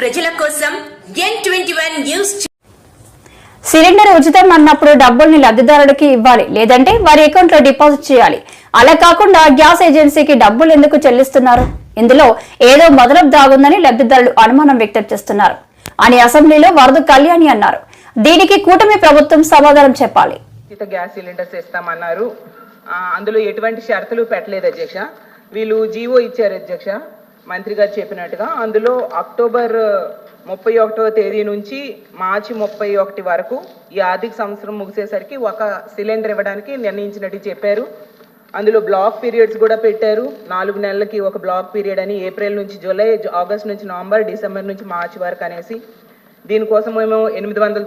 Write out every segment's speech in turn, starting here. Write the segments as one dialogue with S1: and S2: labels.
S1: ప్రజల కోసం ఎన్ news cylinder ఉచితం అన్నప్పుడు డబ్బుల్ని లబ్ధిదారుడికి ఇవ్వాలి. లేదంటే వారి అకౌంట్లో డిపాజిట్ చేయాలి. అలా కాకుండా గ్యాస్ ఏజెన్సీకి డబ్బులు ఎందుకు చెల్లిస్తున్నారు? ఇందులో ఏదో మొదలపు దాగుందని లబ్దిదారులు అనుమానం వ్యక్తం చేస్తున్నారు. అని అసెంబ్లీలో వరద కళ్యాణి అన్నారు. దీనికి కూటమి ప్రభుత్వం సమాధానం చెప్పాలి.
S2: గ్యాస్ సిలిండర్స్ ఇస్తామన్నారు. అందులో ఎటువంటి షరతులు పెట్టలేదు అధ్యక్ష. వీళ్ళు జీవో ఇచ్చారు అధ్యక్ష. మంత్రి గారు చెప్పినట్టుగా అందులో అక్టోబర్ ముప్పై ఒకటవ తేదీ నుంచి మార్చి ముప్పై ఒకటి వరకు ఈ ఆర్థిక సంవత్సరం ముగిసేసరికి ఒక సిలిండర్ ఇవ్వడానికి నిర్ణయించినట్టు చెప్పారు. అందులో బ్లాక్ పీరియడ్స్ కూడా పెట్టారు. నాలుగు నెలలకి ఒక బ్లాక్ పీరియడ్ అని ఏప్రిల్ నుంచి జూలై ఆగస్ట్ నుంచి నవంబర్ డిసెంబర్ నుంచి మార్చి వరకు అనేసి. దీనికోసం మేము ఎనిమిది వందల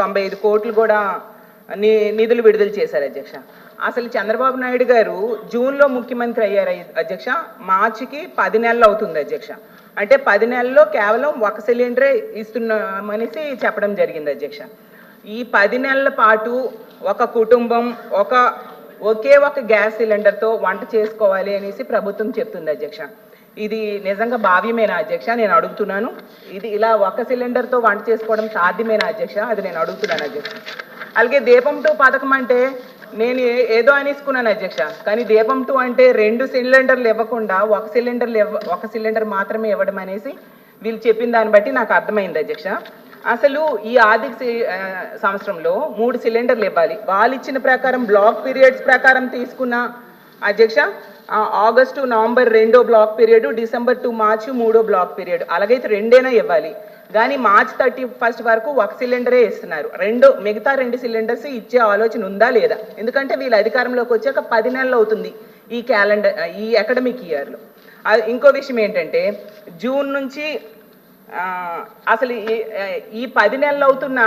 S2: తొంభై ఐదు కోట్లు కూడా నిధులు విడుదల చేశారు అధ్యక్ష. అసలు చంద్రబాబు నాయుడు గారు జూన్లో ముఖ్యమంత్రి అయ్యారు అధ్యక్ష. మార్చికి పది నెలలు అవుతుంది అధ్యక్ష. అంటే పది నెలల్లో కేవలం ఒక సిలిండరే ఇస్తున్నామనేసి చెప్పడం జరిగింది అధ్యక్ష. ఈ పది నెలల పాటు ఒక కుటుంబం ఒక ఒకే ఒక గ్యాస్ సిలిండర్తో వంట చేసుకోవాలి అనేసి ప్రభుత్వం చెప్తుంది అధ్యక్ష. ఇది నిజంగా భావ్యమేనా అధ్యక్ష? నేను అడుగుతున్నాను. ఇది ఇలా ఒక సిలిండర్తో వంట చేసుకోవడం సాధ్యమేనా అధ్యక్ష? అది నేను అడుగుతున్నాను అధ్యక్ష. అలాగే దీపం టూ పథకం అంటే నేను ఏదో అనేసుకున్నాను అధ్యక్ష. కానీ దీపం టూ అంటే రెండు సిలిండర్లు ఇవ్వకుండా ఒక సిలిండర్లు ఇవ్వ ఒక సిలిండర్ మాత్రమే ఇవ్వడం అనేసి వీళ్ళు చెప్పిన దాన్ని బట్టి నాకు అర్థమైంది అధ్యక్ష. అసలు ఈ ఆర్థిక సంవత్సరంలో మూడు సిలిండర్లు ఇవ్వాలి. వాళ్ళు ఇచ్చిన ప్రకారం బ్లాక్ పీరియడ్స్ ప్రకారం తీసుకున్న అధ్యక్ష ఆగస్టు నవంబర్ రెండో బ్లాక్ పీరియడ్ డిసెంబర్ టు మార్చి మూడో బ్లాక్ పీరియడ్. అలాగైతే రెండైనా ఇవ్వాలి? కానీ మార్చ్ థర్టీ ఫస్ట్ వరకు ఒక సిలిండరే ఇస్తున్నారు రెండు మిగతా రెండు సిలిండర్స్ ఇచ్చే ఆలోచన ఉందా లేదా? ఎందుకంటే వీళ్ళు అధికారంలోకి వచ్చాక పది నెలలు అవుతుంది ఈ క్యాలెండర్ ఈ అకాడమిక్ ఇయర్లో ఇంకో విషయం ఏంటంటే జూన్ నుంచి అసలు ఈ పది నెలలు అవుతున్న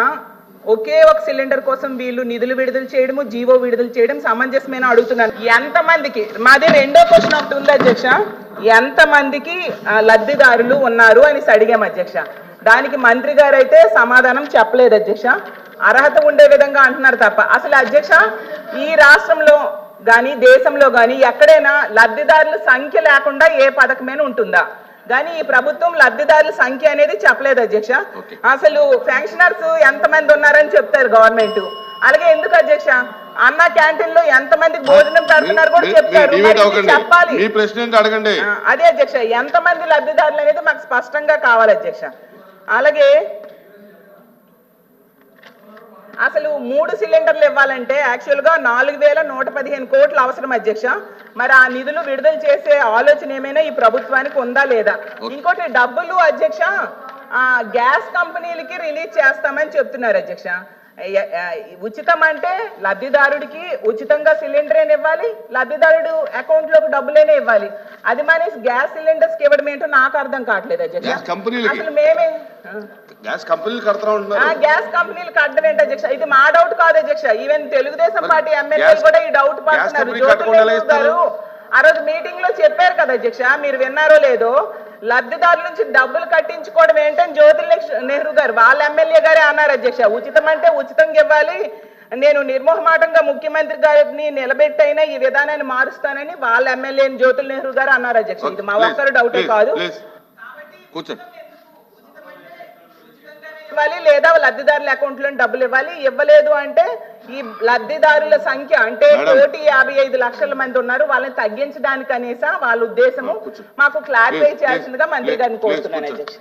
S2: ఒకే ఒక సిలిండర్ కోసం వీళ్ళు నిధులు విడుదల చేయడము జీవో విడుదల చేయడం సమంజసమైన అడుగుతున్నాను. ఎంతమందికి మాది రెండో క్వశ్చన్ ఒకటి ఉంది అధ్యక్ష. ఎంతమందికి లబ్ధిదారులు ఉన్నారు అని అడిగాం అధ్యక్ష. దానికి మంత్రి గారు అయితే సమాధానం చెప్పలేదు అధ్యక్ష. అర్హత ఉండే విధంగా అంటున్నారు తప్ప. అసలు అధ్యక్ష ఈ రాష్ట్రంలో కానీ దేశంలో కానీ ఎక్కడైనా లబ్ధిదారుల సంఖ్య లేకుండా ఏ పథకమైనా ఉంటుందా? కానీ ఈ ప్రభుత్వం లబ్ధిదారుల సంఖ్య అనేది చెప్పలేదు అధ్యక్ష. అసలు పెన్షనర్స్ ఎంతమంది ఉన్నారని చెప్తారు గవర్నమెంట్. అలాగే ఎందుకు అధ్యక్ష? అన్న క్యాంటీన్లో ఎంతమందికి భోజనం పెడుతున్నారు కూడా చెప్తారు. చెప్పాలి. అదే అధ్యక్ష ఎంతమంది లబ్ధిదారులు అనేది మాకు స్పష్టంగా కావాలి అధ్యక్ష. అలాగే అసలు మూడు సిలిండర్లు ఇవ్వాలంటే యాక్చువల్గా నాలుగు వేల నూట పదిహేను కోట్లు అవసరం అధ్యక్ష. మరి ఆ నిధులు విడుదల చేసే ఆలోచన ఏమైనా ఈ ప్రభుత్వానికి ఉందా లేదా? ఇంకోటి డబ్బులు అధ్యక్ష ఆ గ్యాస్ కంపెనీలకి రిలీజ్ చేస్తామని చెప్తున్నారు అధ్యక్ష. ఉచితం అంటే లబ్ధిదారుడికి ఉచితంగా సిలిండర్ అయినా ఇవ్వాలి లబ్ధిదారుడు అకౌంట్లోకి డబ్బులైనా ఇవ్వాలి. అది మానేసి గ్యాస్ సిలిండర్స్కి ఇవ్వడం ఏంటో నాకు అర్థం కావట్లేదు అధ్యక్ష? అసలు మేమే.
S3: గ్యాస్ కంపెనీలు కడతా
S2: ఆ
S3: ఉంటున్నారు
S2: గ్యాస్ కంపెనీలు కట్టడం ఏంటి అధ్యక్ష? ఇది మా డౌట్ కాదు అధ్యక్ష. ఈవెన్ తెలుగుదేశం పార్టీ ఎమ్మెల్యేలు కూడా ఈ డౌట్ పడుతున్నారు. ఆ రోజు మీటింగ్లో చెప్పారు కదా అధ్యక్ష. మీరు విన్నారో లేదో లబ్ధిదారుల నుంచి డబ్బులు కట్టించుకోవడం ఏంటని జ్యోతి నెహ్రూ గారు వాళ్ళ ఎమ్మెల్యే గారే అన్నారు అధ్యక్ష. ఉచితం అంటే ఉచితంగా ఇవ్వాలి. నేను నిర్మోహమాటంగా ముఖ్యమంత్రి గారిని నిలబెట్టైనా ఈ విధానాన్ని మారుస్తానని వాళ్ళ ఎమ్మెల్యే జ్యోతుల్ నెహ్రూ గారు అన్నారు అధ్యక్ష. ఇది మా ఒక్కరు డౌటే కాదు. ఇవ్వాలి లేదా లబ్ధిదారుల అకౌంట్లో డబ్బులు ఇవ్వాలి. ఇవ్వలేదు అంటే ఈ లబ్ధిదారుల సంఖ్య అంటే. కోటి యాభై ఐదు లక్షల మంది ఉన్నారు వాళ్ళని తగ్గించడానికి అనేసా వాళ్ళ ఉద్దేశము. మాకు క్లారిఫై చేయాల్సిందిగా మంత్రి గారిని కోరుతున్నాను. అధ్యక్ష